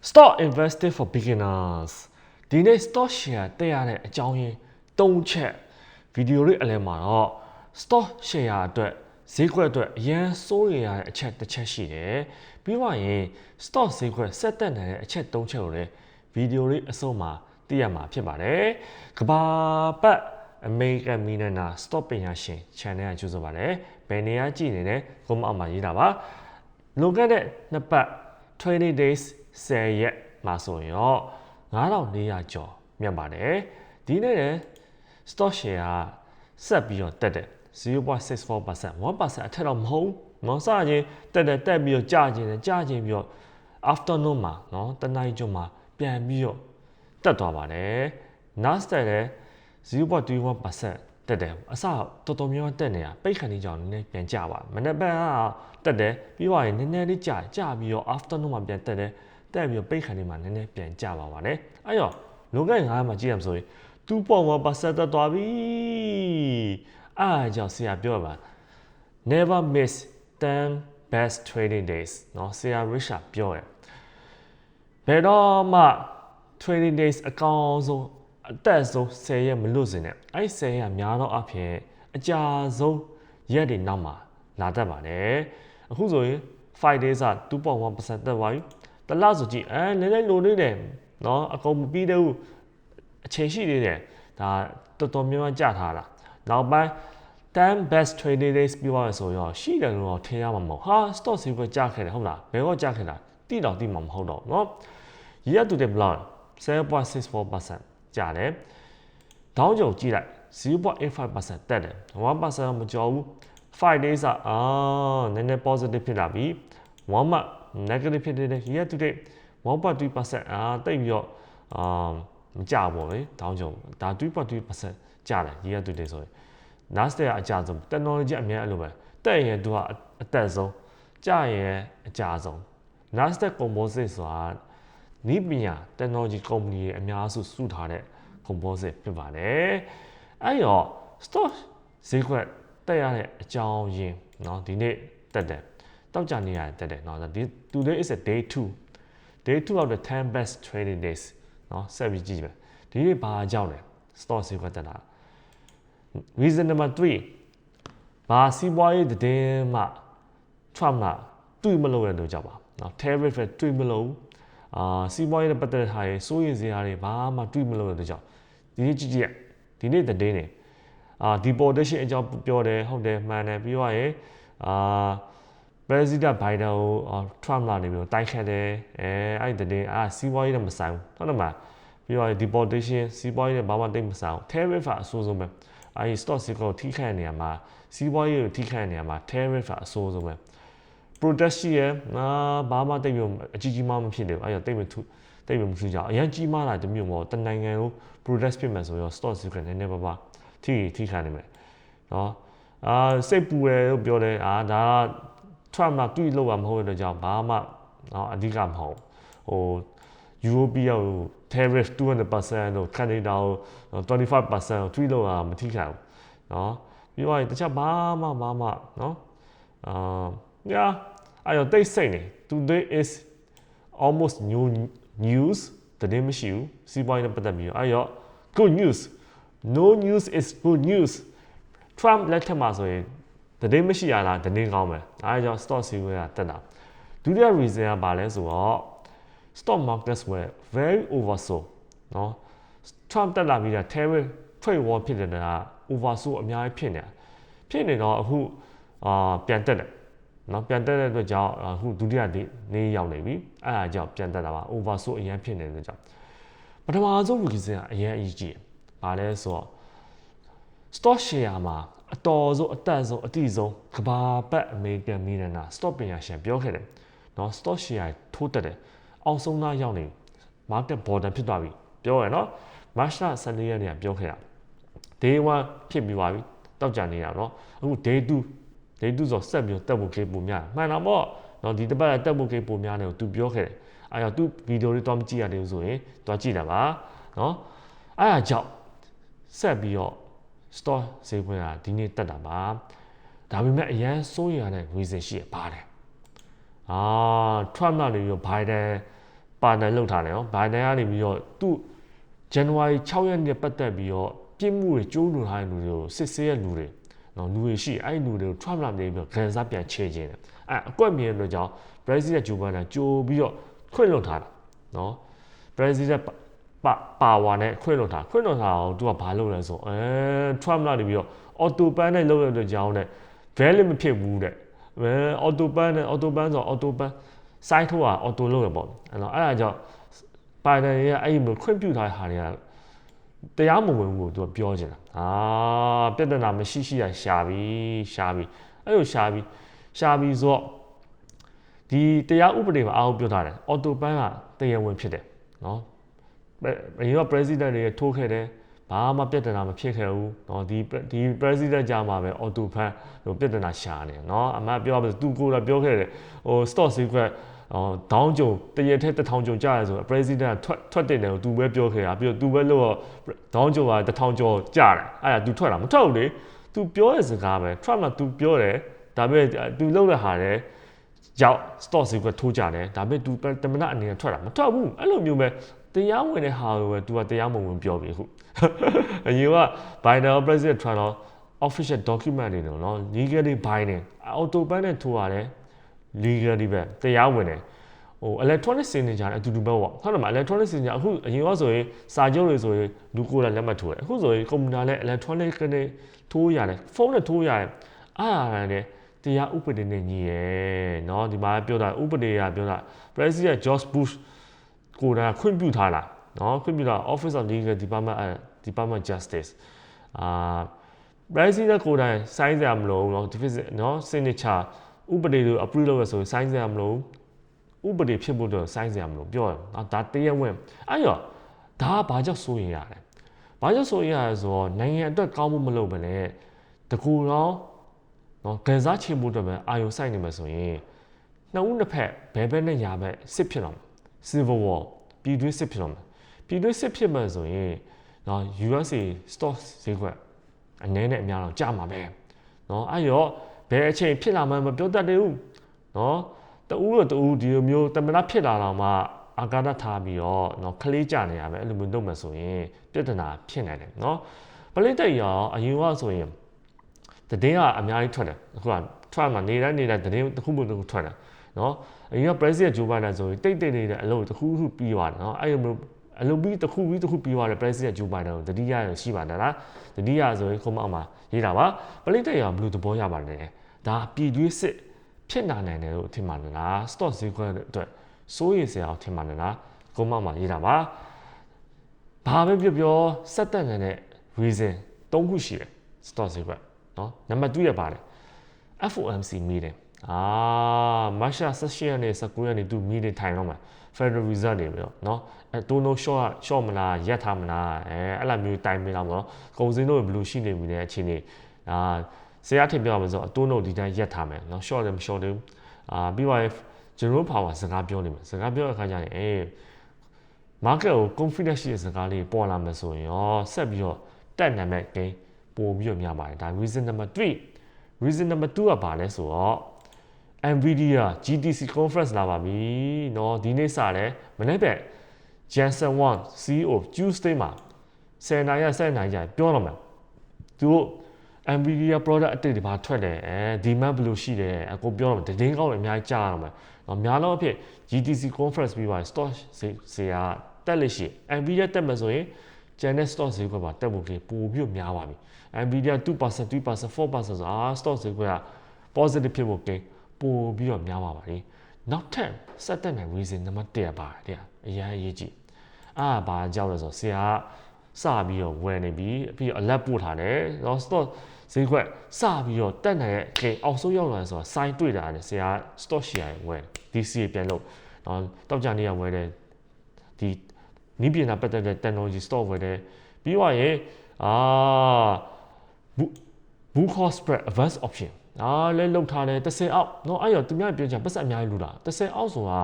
Stock investing for beginners ဒီနေ့ stock share တက်ရတဲ့အကြောင်းရင်း၃ချက်ဗီဒီယိုလေးအလဲမှာတော့ stock share အတွက်ဈေးကွက်အတွက်အရန်စိုးရိမ်ရတဲ့အချက်တစ်ချက်ရှိတယ်ပြီးတော့ရင် stock ဈေးကွက်ဆက်တက်နေတဲ့အချက်၃ချက်ကိုလည်းဗီဒီယိုလေးအဆုံးမှာသိရမှာဖြစ်ပါတယ်ကဘာပတ်အမေရိကန်မီနနာ stock ပညာရှင် channel ကကြိုဆိုပါတယ်ဘယ်နေရာကြည့်နေလဲကိုမအောင်မှာရေးတာပါလွန်ခဲ့တဲ့နှစ်ပတ် 20 days 10ရက်မှာဆိုရင်တော့9400ကျော်မြတ်ပါတယ်ဒီနေ့လည်း stock share ကဆက်ပြီးတော့တက်တယ်0.64% 1%အထက်တော့မဟုတ်เนาะစချင်းတက်တယ်တက်ပြီးတော့ကျခြင်းတယ်ကျခြင်းပြီးတော့ afternoon မှာเนาะတနင်္လာကျော်မှာပြန်ပြီးတော့တက်သွားပါတယ် Nasdaq လည်း0.21% တက်တယ်အစတော်တော်များများတက်နေတာပိတ်ခဏလေးကြောင့်နည်းနည်းပြန်ကျပါမနေ့ကတက်တယ်ပြီးတော့ရင်နည်းနည်းလေးကျကျပြီးတော့ afternoon မှာပြန်တက်တယ်တက်ပြီးတော့ပိတ်ခဏလေးမှာနည်းနည်းပြန်ကျပါပါတယ်အဲ့တော့လွန်ခဲ့ငါးမှာကြည့်ရမှာဆိုရင်2.1%တက်သွားပြီအားကြောင့်ဆရာပြောပါ never miss 10 best trading days เนาะဆရာ Rich ပြောတယ်ဘယ်တော့မှ trading days အကောင်းဆုံး အသက်ဆုံး10ရက်မလွတ်စင်နဲ့အဲ့10ရက်များတော့အဖြစ်အကြာဆုံးရက်တွေနောက်မှာလာတတ်ပါတယ်အခုဆိုရင်5 days က2.1%တက်သွားပြီတလဆိုကြည့်အဲနည်းနည်းလိုနေတယ်เนาะအကုန်မပြီးသေးဘူးအချိန်ရှိသေးတယ်ဒါတော်တော်များများကြာထားတာနောက်ပိုင်း10 best trading days ပြောရဆိုရောရှိတယ်လို့တော့ထင်ရမှာမဟုတ်ဟာ stock ဈေးကွက်ကျခဲ့တယ်ဟုတ်လားဘယ်တော့ကျခဲ့တာတိတော့တိမှာမဟုတ်တော့เนาะ year to date ဘလောက်7.64% ကျတယ်ဒေါင်းကြုံကြည့်လိုက်0.85%တက်တယ်1%မကျော်ဘူး5 days အာနည်းနည်း positive ဖြစ်လာပြီ1 month negative ဖြစ်တယ် year to date 1.2%အာတိတ်ပြီးတော့အာမကြဘူးလေဒေါင်းကြုံဒါ2.2%ကျတယ် year to date ဆိုရင် Nasdaq ကအကြဆုံး technology အများအဲ့လိုပဲတက်ရင်သူကအတက်ဆုံးကျရင်အကြဆုံး Nasdaq composite ဆိုတာ နိပညာ technology company တွေအများစုစုထားတဲ့ composite ဖြစ်ပါတယ်အဲ့တော့ stock ဈေးကွက်တက်ရတဲ့အကြောင်းရင်းเนาะဒီနေ့တက်တယ်တောက်ကြနေရတယ်တက်တယ်เนาะဒီ today is a day 2 day 2 of the 10 best trading days เนาะဆက်ပြီးကြည့်ကြမယ်ဒီနေ့ဘာကြောင့်လဲ stock ဈေးကွက်တက်တာ reason number 3ဘာစီးပွားရေးတည်င်းမှ Trump ကတွေ့မလို့ရလို့ကြောက်ပါเนาะ tariff တွေတွေ့မလို့ အာစီးပွားရေးနဲ့ပတ်သက်တဲ့ဟာတွေစိုးရိမ်စရာတွေဘာမှတွေ့မလို့ရလို့ကြောက်ဒီနေ့ကြည့်ကြည့်ဒီနေ့တည်င်းနေအာ deportation အကြောင်းပြောတယ်ဟုတ်တယ်မှန်တယ်ပြီးတော့ရေအာ president Biden ကို Trump လာနေပြီးတော့တိုက်ခတ်တယ်အဲအဲ့ဒီတဲ့အာစီးပွားရေးနဲ့မဆိုင်ဘူးဟုတ်တယ်မလားပြီးတော့ deportation စီးပွားရေးနဲ့ဘာမှတိတ်မဆိုင်ဘူး tariff ကအဆိုးဆုံးပဲအဲဒီ stock စီကိုထိခိုက်နေရမှာစီးပွားရေးကိုထိခိုက်နေရမှာ tariff ကအဆိုးဆုံးပဲ protest ရှိရယ်အာဘာမှတိတ်မျိုးအကြီးကြီးမှမဖြစ်နေဘူးအဲ့တော့တိတ်မထူတိတ်မထူကြအရင်ကြီးမှလာတမျိုးပေါ့တနိုင်ငံကို protest ဖြစ်မှာဆိုရော stock secret နည်းနည်းပါးပါးထိထိခံနေမယ်နော်အာစိတ်ပူရယ်လို့ပြောတယ်အာဒါက Trump ကတွေ့လို့ပါမဟုတ်တဲ့ကြောင့်ဘာမှနော်အဓိကမဟုတ်ဟို Europea ကို tariff 200%လို့ Canada ကို25%ကိုတွေ့လို့ကမထိခံဘူးနော်ပြီးတော့တခြားဘာမှဘာမှနော်အာ yeah အဲ့တော့တိတ်စိတ်နေ today is almost new news တကယ်မရှိဘူးစီးပွားရေးနဲ့ပတ်သက်ပြီးအဲ့တော့ good news no news is good news Trump လက်ထက်မှာဆိုရင်တကယ်မရှိရလားတကယ်ကောင်းမယ်အဲ့ကြောင့် stock စီးပွားရေးကတက်တာဒုတိယ reason ကဘာလဲဆိုတော့ stock markets were very oversold เนาะ Trump တက်လာပြီးတာ tariff trade war ဖြစ်တဲ့က oversold အများကြီးဖြစ်နေတာဖြစ်နေတော့အခုအာပြန်တက်တယ် နော်ပြန်တက်တဲ့အတွက်ကြောင့်အခုဒုတိယနေ့ရောက်နေပြီအဲ့ဒါကြောင့်ပြန်တက်တာပါ oversold အရင်ဖြစ်နေတဲ့ကြောင့်ပထမဆုံးဝီကစင်ကအရင်အရေးကြီးတယ်။ဘာလဲဆိုတော့ stock share မှာအတော်ဆုံးအတက်ဆုံးအတိဆုံးကဘာပတ် American Millionaire stock picker ရှင်ပြောခဲ့တယ်။နော် stock share ထိုးတက်တယ်။အောင်ဆုံးသားရောက်နေ market border ဖြစ်သွားပြီ။ပြောရနော်။ March 14ရက်နေ့ကပြောခဲ့တာ။ Day 1ဖြစ်ပြီးပါပြီ။တောက်ကြနေရတော့အခု day 2 day 2ဆိုဆက်ပြီးတက်ဖို့ခေပုံများမှန်တာပေါ့နော်ဒီတစ်ပတ်တက်ဖို့ခေပုံများတယ်ကို तू ပြောခဲ့တယ်အဲတော့ तू ဗီဒီယိုလေးတော့မကြည့်ရတယ်ဆိုရင်တော့ကြည့်တာပါနော်အဲအကြောင့်ဆက်ပြီးတော့ store ဈေးကွက်ကဒီနေ့တက်တာပါဒါပေမဲ့အရန်စိုးရိမ်ရတဲ့ reason ရှိရပါတယ်အာ Trump ကနေပြီးတော့ Biden ပါနန်လောက်ထားတယ်နော်ဘာနန်ကနေပြီးတော့သူ့ January 6ရက်နေ့ပတ်သက်ပြီးတော့ပြစ်မှုတွေကျိုးလွန်ထားတဲ့လူတွေကိုစစ်ဆေးရလူတွေ နော်လူတွေရှိအဲ့ဒီလူတွေကို Trump လာနေပြီးတော့ကန်စားပြန်ချေခြင်းတယ်အဲ့အကွက်မြင်တဲ့ကြောင့် President Joe Biden ကြိုပြီးတော့ခွင့်လွှတ်ထားတာနော် President ပါပါဝါနဲ့ခွင့်လွှတ်ထားခွင့်လွှတ်ထားအောင်သူကဘာလုပ်လဲဆိုအဲ Trump လာနေပြီးတော့ auto ban နဲ့လုပ်ရတဲ့ကြောင်းနဲ့ valid မဖြစ်ဘူးတဲ့အဲ auto ban နဲ့ auto ban ဆို auto ban စိုင်းထိုးတာ auto လုပ်ရပေါ့အဲ့တော့အဲ့ဒါကြောင့် Biden ရဲ့အဲ့ဒီမျိုးခွင့်ပြုထားတဲ့ဟာတွေက တရားမဝင်ဘူးကိုသူကပြောချင်တာအာပြဿနာမရှိရှိရရှာပြီရှာပြီအဲ့လိုရှာပြီရှာပြီဆိုတော့ဒီတရားဥပဒေမှာအားလုံးပြောထားတယ်အော်တိုပန်းကတရားဝင်ဖြစ်တယ်နော်အရင်က president တွေထိုးခဲ့တယ်ဘာမှပြဿနာမဖြစ်ခဲ့ဘူးเนาะဒီဒီ president ကြာမှာပဲအော်တိုဖန်ဟိုပြဿနာရှာနေเนาะအမပြောရမယ်သူကိုယ်ကပြောခဲ့တယ်ဟို stock secret အော်ဒေါင်းကြုံတရက်ထက်တထောင်ကြုံကြားရဆို president ထွက်ထွက်တင်တယ်ကိုသူပဲပြောခဲ့တာပြီးတော့သူပဲလို့ဒေါင်းကြုံကတထောင်ကျော်ကြားတယ်အဲ့ဒါ तू ထွက်တာမထွက်ဘူးလေ तू ပြောတဲ့စကားပဲ Trump က तू ပြောတယ်ဒါပေမဲ့ तू လုပ်တဲ့ဟာလေရောက် stock secret ထိုးကြတယ်ဒါပေမဲ့ तू တမနအနေနဲ့ထွက်တာမထွက်ဘူးအဲ့လိုမျိုးပဲတရားဝင်တဲ့ဟာကိုပဲ तू ကတရားမဝင်ပြောပြီခုအရင်က Biden president Trump တော့ official document တွေတော့နော် legally binding auto ban နဲ့ထိုးရတယ် legally ပဲတရားဝင်တယ်ဟို electronic signature နဲ့အတူတူပဲပေါ့ဟုတ်တယ်မ electronic signature အခုအရင်ကဆိုရင်စာချုပ်တွေဆိုရင်လူကိုယ်တိုင်လက်မှတ်ထိုးတယ်အခုဆိုရင်ကွန်ပျူတာနဲ့ electronic နဲ့ထိုးရတယ်ဖုန်းနဲ့ထိုးရတယ်အားရတယ်တရားဥပဒေနဲ့ညီရယ်เนาะဒီမှာပြောတာဥပဒေကပြောတာ President George Bush ကိုယ်တိုင်ခွင့်ပြုထားတာเนาะခွင့်ပြုတာ Office of Legal Department Department Justice အာ President ကိုယ်တိုင် sign စရာမလိုဘူးเนาะ ။เนาะ signature ဥပဒေလို approve လုပ်ရဆိုရင် sign စရာမလိုဥပဒေဖြစ်ဖို့တော့ sign စရာမလိုပြောရအောင်ဒါတရားဝင်အဲ့တော့ဒါကဘာကြောင့်စိုးရင်ရလဲဘာကြောင့်စိုးရင်ရလဲဆိုတော့နိုင်ငံအတွက်ကောင်းမှုမလုပ်ဘဲနဲ့တကူတော့နော်ကန်စားချေမှုတော့ပဲအာယုံဆိုင်နေမှာဆိုရင်နှစ်ဦးနှစ်ဖက်ဘဲဘဲနဲ့ညာဘက်စစ်ဖြစ်တော့ civil war ပြည်တွင်းစစ်ဖြစ်တော့ပြည်တွင်းစစ်ဖြစ်မှဆိုရင်နော် USA stock ဈေးကွက်အနည်းနဲ့အများတော့ကျမှာပဲနော်အဲ့တော့ ဘယ်အချိန်ဖြစ်လာမှမပြောတတ်သေးဘူးနော်တူးတော့တူးဒီလိုမျိုးတမနာဖြစ်လာတော့မှအာဂါဒထားပြီးတော့နော်ခလေးကြနေရမယ်အဲ့လိုမျိုးလုပ်မယ်ဆိုရင်ပြဿနာဖြစ်နိုင်တယ်နော်ပလိတိတ်ရောအရင်ကဆိုရင်တည်င်းကအများကြီးထွက်တယ်အခုကထွက်မှာနေတိုင်းနေတိုင်းတည်င်းတစ်ခုမှတစ်ခုထွက်တယ်နော်အရင်က president Joe Biden ဆိုရင်တိတ်တိတ်နေတဲ့အလုပ်တစ်ခုခုပြီးသွားတယ်နော်အဲ့လိုမျိုးအလုပ်ပြီးတစ်ခုပြီးတစ်ခုပြီးသွားတယ် president Joe Biden ကိုတတိယရရှိပါတယ်လားတတိယဆိုရင်ခုမှအမှရေးတာပါပလိတိတ်ရောဘယ်လိုသဘောရပါလဲ ဒါပြည်တွင်းစစ်ဖြစ်လာနိုင်တယ်လို့ထင်ပါလား stock ဈေးကွက်အတွက်စိုးရိမ်စရာထင်ပါလားခုမအောင်မှာရေးတာပါဘာပဲပြောပြောစက်တက်နေတဲ့ reason ၃ခုရှိတယ် stock ဈေးကွက်เนาะနံပါတ်2ရပါတယ် FOMC meeting အာမတ်လ18ရက်နေ့19ရက်နေ့သူ meeting ထိုင်တော့မှာ Federal Reserve နေပြီးတော့เนาะအဲတိုးနိုး short short မလားရက်ထားမလားအဲအဲ့လိုမျိုးတိုင်ပေးတော့မလို့ကုန်စည်တို့ဘယ်လိုရှိနေပြီလဲအခြေအနေအာ ဆရာထင်ပြရမှာဆိုအတိုးနိုးဒီတိုင်းရက်ထားမယ်เนาะ short လည်းမ short ဘူးအာပြီးသွားရင် general power စကားပြောနေမှာစကားပြောတဲ့အခါကျရင်အေး market ကို confidence ရှိတဲ့စကားလေးပေါ်လာမယ်ဆိုရင်ရောဆက်ပြီးတော့တက်နိုင်မဲ့ gain ပို့ပြီးတော့များပါတယ်ဒါ reason number 3 reason number 2ကဘာလဲဆိုတော့ Nvidia GTC conference လာပါပြီเนาะဒီနေ့စတယ်မနေ့က Jensen Wang CEO Tuesday မှာ10နိုင်ရ10နိုင်ကြပြောတော့မှာသူတို့ Nvidia product အတိတ်တွေဘာထွက်တယ်အဲ demand ဘယ်လိုရှိတယ်အကိုပြောတော့တည်င်းကောင်းတွေအများကြီးကြားရမှာနော်များတော့အဖြစ် GTC conference ပြီးပါ stock ဈေးကတက်လက်ရှိ Nvidia တက်မှာဆိုရင် channel stock ဈေးကပါတက်ဖို့ပြင်ပိုပြီးများပါပြီ Nvidia 2% 3% 4%ဆိုတာ stock ဈေးက positive ဖြစ်ဖို့ကိပိုပြီးတော့များပါပါလေနောက်ထပ်စက်တက်နိုင် reason နံပါတ်1ရပါတယ်တဲ့အရင်အရေးကြီးအားဘာကြောက်လဲဆိုတော့ဆရာကစပြီးတော့ဝယ်နေပြီအပြီးအလက်ပို့ထားတယ်နော် stock ဈေးကွက်စပြီးတော့တက်နိုင်ရဲ့ကေအောက်ဆုံးရောက်လာဆိုတာ sign တွေ့တာနဲ့ဆရာ stock share ဝယ် DC ပြန်လို့နော်တောက်ကြနေရဝယ်တယ်ဒီနီးပြည်နာပတ်သက်တဲ့ technology stock ဝယ်တယ်ပြီးတော့ရင်အာဘူး cost spread advance option အားလဲလောက်ထားတယ်30အောက်เนาะအဲ့ရောသူများပြောချင်ပတ်စံအများကြီးလူတာ30အောက်ဆိုတာ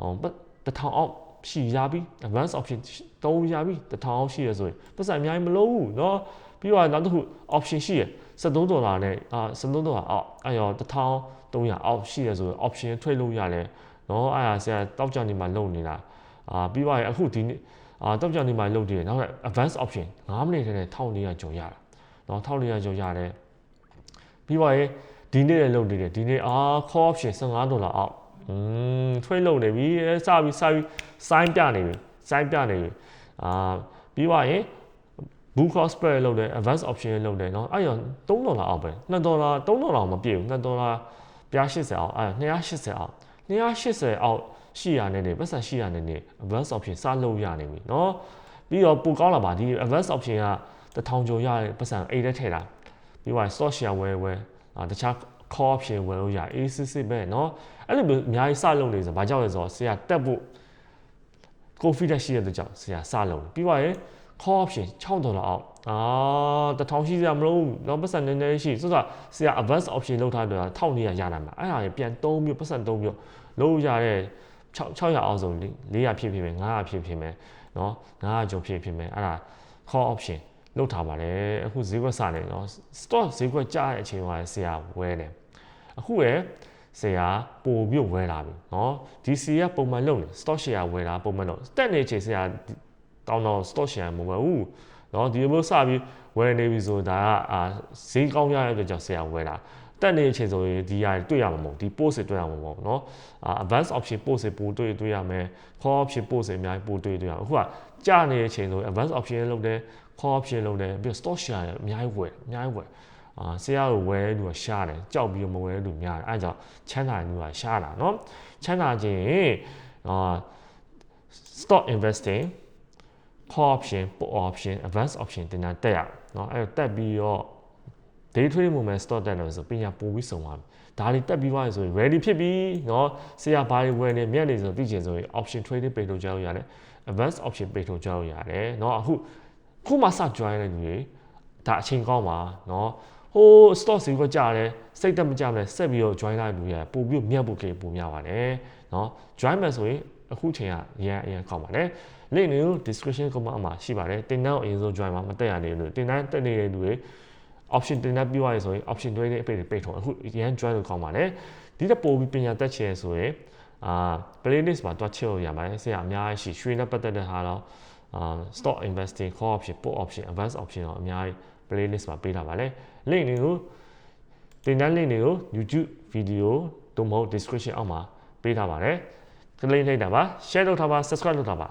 ဟိုတစ်ထောင်အောက်ရှိရပြီ advance option 3ရပြီတစ်ထောင်အောက်ရှိရဆိုရင်ပတ်စံအများကြီးမလို့ဘူးเนาะ ပြီးတော့နောက်တစ်ခု option ရှိရ73ဒေါ်လာနဲ့အာ73ဒေါ်လာအောက်အဲ့ရော1300အောက်ရှိရဆိုရင် option ထွက်လို့ရတယ်နော်အဲ့ဒါဆရာတောက်ကြနေမှာလုံနေတာအာပြီးသွားရင်အခုဒီနေ့အာတောက်ကြနေမှာလုံနေတယ်နောက်ထပ် advanced option 9မိနစ်ထဲနဲ့1400ကျော်ရတာနော်1400ကျော်ရတယ်ပြီးသွားရင်ဒီနေ့လည်းလုံနေတယ်ဒီနေ့အာ call option 15ဒေါ်လာအောက်อืม trade လုံနေပြီအဲစပြီးစပြီး sign ပြနေပြီ sign ပြနေပြီအာပြီးသွား ရင် blue cross spread လုပ်တယ် advance option လုပ်တယ်เนาะအဲ့ရော3ဒေါ်လာအောက်ပဲ2ဒေါ်လာ3ဒေါ်လာမပြည့်ဘူး2ဒေါ်လာပြား80အောက်အဲ့280အောက်280အောက်ရှိရနေနေပတ်စံရှိရနေနေ advance option စလုပ်ရနေပြီเนาะပြီးတော့ပိုကောင်းလာပါဒီ advance option က1000ကျော်ရတဲ့ပတ်စံအိတ်ထဲထည့်တာပြီးတော့ stock share ဝယ်ဝယ်အာတခြား call option ဝယ်လို့ရအေးစစ်စစ်ပဲเนาะအဲ့လိုမျိုးအများကြီးစလုပ်နေဆိုဘာကြောင့်လဲဆိုတော့ဆရာတက်ဖို့ confidence ရှိတဲ့အတွက်ကြောင့်ဆရာစလုပ်တယ်ပြီးတော့ရင် call option 6ဒေါ်လာအောက်အာတထောင်ရှိစရာမလိုဘူးတော့ပတ်စံနည်းနည်းရှိဆိုတော့ဆရာ advance option လောက်ထားတော့1400ရနိုင်မှာအဲ့ဒါကြီးပြန်3မျိုးပတ်စံ3မျိုးလို့ရတဲ့6 600အောက်ဆုံး400ဖြစ်ဖြစ်မယ်900ဖြစ်ဖြစ်မယ်เนาะ900ကျော်ဖြစ်ဖြစ်မယ်အဲ့ဒါ call option လောက်ထားပါတယ်အခုဈေးကွက်စနေเนาะ stock ဈေးကွက်ကျတဲ့အချိန်မှာဆရာဝဲတယ်အခုရယ်ဆရာပို့ပြီးဝဲလာပြီเนาะဒီစီကပုံမှန်လုပ်နေ stock share ဝဲတာပုံမှန်တော့တက်နေချိန်ဆရာ တောင်းတော့ stock share မဝယ်ဘူးเนาะဒီလိုမျိုးစပြီးဝယ်နေပြီဆိုတာကအာဈေးကောင်းရတဲ့အတွက်ကြောင့်ဆရာဝယ်တာတက်နေချိန်ဆိုရင်ဒီဟာတွေ့ရမှာမဟုတ်ဒီ post တွေ့ရမှာမဟုတ်เนาะအာ advanced option post ပို့တွေ့တွေ့ရမယ် call option post အများကြီးပို့တွေ့တွေ့ရမယ်အခုကကြာနေတဲ့ချိန်ဆိုရင် advanced option လုပ်တယ် call option လုပ်တယ်ပြီးတော့ stock share အများကြီးဝယ်အများကြီးဝယ်အာဆရာကိုဝယ်လူကရှားတယ်ကြောက်ပြီးတော့မဝယ်လူများတယ်အဲဒါကြောင့်ချမ်းသာလူကရှားတာเนาะချမ်းသာခြင်းအာ stock investing call option put option advanced option တင်တာတက်ရเนาะအဲ့တော့တက်ပြီးတော့ day trade moment stock တက်တယ်ဆိုပညာပို့ပြီးစုံသွားပြီဒါတွေတက်ပြီးသွားရင်ဆိုရင် ready ဖြစ်ပြီเนาะဆရာဘာတွေဝယ်နေမြက်နေဆိုသိချင်ဆိုရင် option trading ပိတ်လို့ကြောက်ရတယ် advanced option ပိတ်လို့ကြောက်ရတယ်เนาะအခုခုမှစ join တဲ့လူတွေဒါအချိန်ကောင်းပါเนาะဟို stock စီကကြာတယ်စိတ်တက်မကြမလဲဆက်ပြီးတော့ join လိုက်လူရပို့ပြီးမြတ်ဖို့ကေပို့များပါတယ်เนาะ join မယ်ဆိုရင်အခုချိန်ကရန်အရင်ကောင်းပါတယ် link ကို description comment မှာရှိပါတယ်တင်တန်းကိုအရင်ဆုံး join မှာမတက်ရသေးလို့တင်တန်းတက်နေတဲ့လူတွေ option တင်တန်းပြီးသွားရဆိုရင် option တွေနဲ့အပိတ်ပိတ်ထုံအခုရန် join လို့ကောင်းပါတယ်ဒီတက်ပို့ပြီးပညာတက်ချင်ဆိုရင်အာ playlist မှာတွားချလို့ရပါတယ်ဆရာအများကြီးရှိရွှေနဲ့ပတ်သက်တဲ့ဟာတော့အာ stock investing call option put option advance option တော့အများကြီး playlist မှာပေးထားပါတယ် link တွေကိုတင်တန်း link တွေကို YouTube video တို့မဟုတ် description အောက်မှာပေးထားပါတယ်ကလေးလိုက်တာပါ share လုပ်ထားပါ subscribe လုပ်ထားပါ